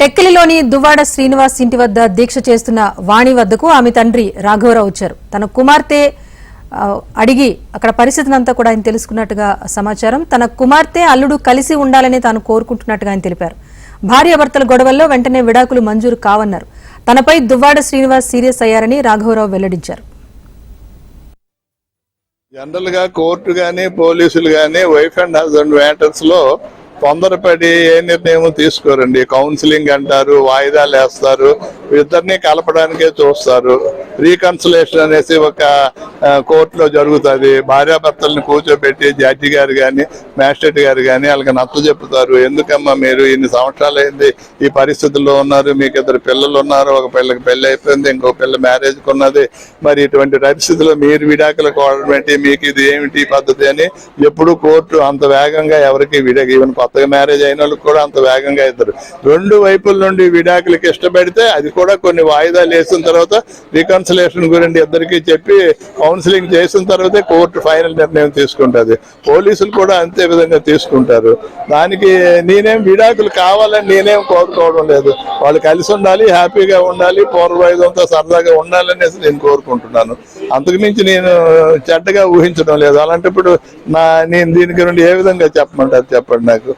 టెక్కిలిలోని దువ్వాడ శ్రీనివాస్ ఇంటి వద్ద దీక్ష చేస్తున్న వాణి వద్దకు ఆమె తండ్రి రాఘవరావు వచ్చారు. తన కుమార్తె అడిగి అక్కడ పరిస్థితిని అంతా కూడా ఆయన తెలుసుకున్నట్టుగా సమాచారం. తన కుమార్తె అల్లుడు కలిసి ఉండాలని తాను కోరుకుంటున్నట్టుగా ఆయన తెలిపారు. భార్యాభర్తల గొడవల్లో వెంటనే విడాకులు మంజూరు కావన్నారు. తనపై దువ్వాడ శ్రీనివాస్ సీరియస్ అయ్యారని రాఘవరావు వెల్లడించారు. జనరల్గా కోర్టు గానీ పోలీసులు గానీ వైఫ్ అండ్ హస్బెండ్ మ్యాటర్స్లో తొందరపడి ఏ నిర్ణయం తీసుకోరండి. కౌన్సిలింగ్ అంటారు వాయిదాలు వేస్తారు ఇద్దరిని కలపడానికే చూస్తారు. రీకన్సలేషన్ అనేసి ఒక కోర్టులో జరుగుతుంది. భార్యాభర్తలను కూర్చోబెట్టి జడ్జి గారు కానీ మ్యాజిస్ట్రేట్ గారు కానీ వాళ్ళకి నచ్చ చెప్తారు. ఎందుకమ్మా మీరు ఇన్ని సంవత్సరాలు అయింది ఈ పరిస్థితుల్లో ఉన్నారు మీకు ఇద్దరు పిల్లలు ఉన్నారు ఒక పిల్లకి పెళ్ళి అయిపోయింది ఇంకో పిల్ల మ్యారేజ్ ఉన్నది మరి ఇటువంటి పరిస్థితుల్లో మీరు విడాకులు కోవడం ఏంటి? మీకు ఇది ఏమిటి పద్ధతి అని ఎప్పుడు కోర్టు అంత వేగంగా ఎవరికి విడాకి ఈవెన్ కొత్తగా మ్యారేజ్ అయిన వాళ్ళకి కూడా అంత వేగంగా ఇద్దరు. రెండు వైపుల నుండి విడాకులకి ఇష్టపడితే అది కూడా కొన్ని వాయిదాలు వేసిన తర్వాత రీకన్సిలేషన్ గురించి ఇద్దరికి చెప్పి కౌన్సిలింగ్ చేసిన తర్వాతే కోర్టు ఫైనల్ నిర్ణయం తీసుకుంటుంది. పోలీసులు కూడా అంతే విధంగా తీసుకుంటారు. దానికి నేనేం విడాకులు కావాలని నేనేం కోరుకోవడం లేదు. వాళ్ళు కలిసి ఉండాలి హ్యాపీగా ఉండాలి పూర్వవైదంతో సరదాగా ఉండాలనేసి నేను కోరుకుంటున్నాను. అంతకుమించి నేను చెడ్డగా ఊహించడం లేదు. అలాంటప్పుడు నా నేను దీనికి నుండి ఏ విధంగా చెప్పమంటారు చెప్పండి నాకు.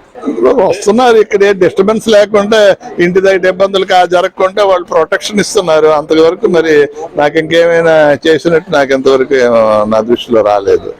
వస్తున్నారు. ఇక్కడ ఏ డిస్టర్బెన్స్ లేకుండా ఇంటి దగ్గర ఇబ్బందులు కా జరగకుండా వాళ్ళు ప్రొటెక్షన్ ఇస్తున్నారు. అంతవరకు మరి నాకు ఇంకేమైనా చేసినట్టు నాకు ఇంతవరకు నా దృష్టిలో రాలేదు.